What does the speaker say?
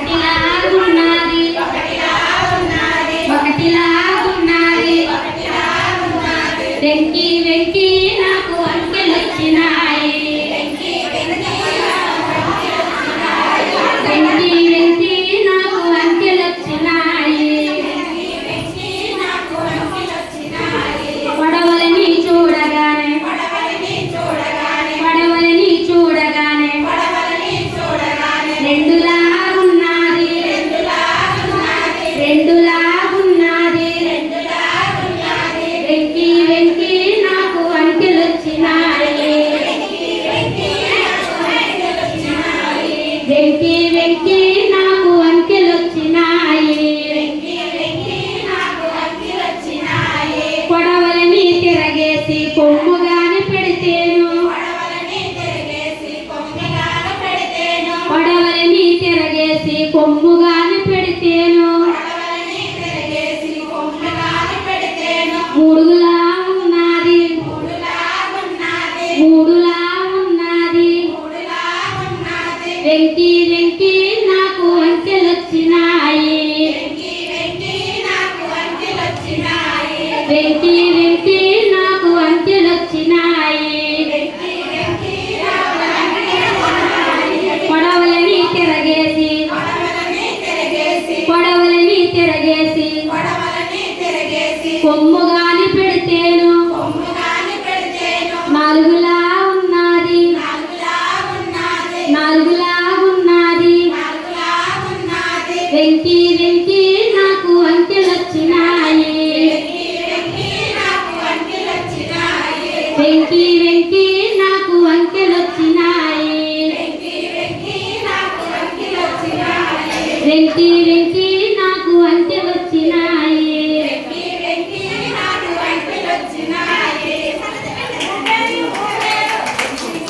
ఒకటిలా ఉన్నది ఒకటిలా వెంకి వెంకి నాకు అంకెలొచ్చినాయి. కొడవలని తిరగేసి కొమ్ముగాని పెడితేను. కొడవలని తిరగేసి కొమ్ముగాని వెంకి వెంకి నాకు అంకెలొచ్చినాయి. వెంకి వెంకి నాకు అంకెలొచ్చినాయి. కొడవలని తిరగేసి కొడవలని తిరగేసి కొమ్ముగాని పెడితేను నాలుగులా ఉన్నది. నాలుగులా వెంకి వెంకి నాకు అంకెలొచ్చినాయి వెంకి వెంకి నాకు అంకెలొచ్చినాయి వెంకి వెంకి